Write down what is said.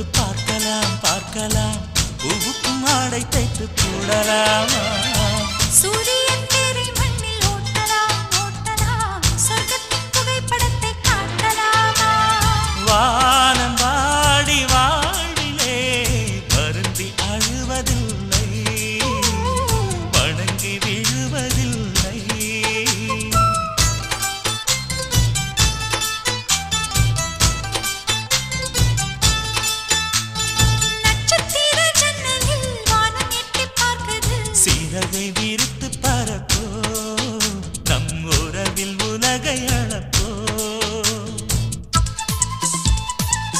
வைத்து பார்க்கலாம் பார்க்கலாம். உவுக்கும் ஆடை தைத்து கூடலாமா சூரியன் தேரை மண்ணில் ஓட்டலாம் ஓட்டலாம். சொர்க்கத்தின் புகைப்படத்தை காட்டலாமா? வானம் வாடி வாழிலே வருந்தி அழுவதில்லை. விரவை விரித்து பறப்போ நம் உறவில் உலகை அளப்போ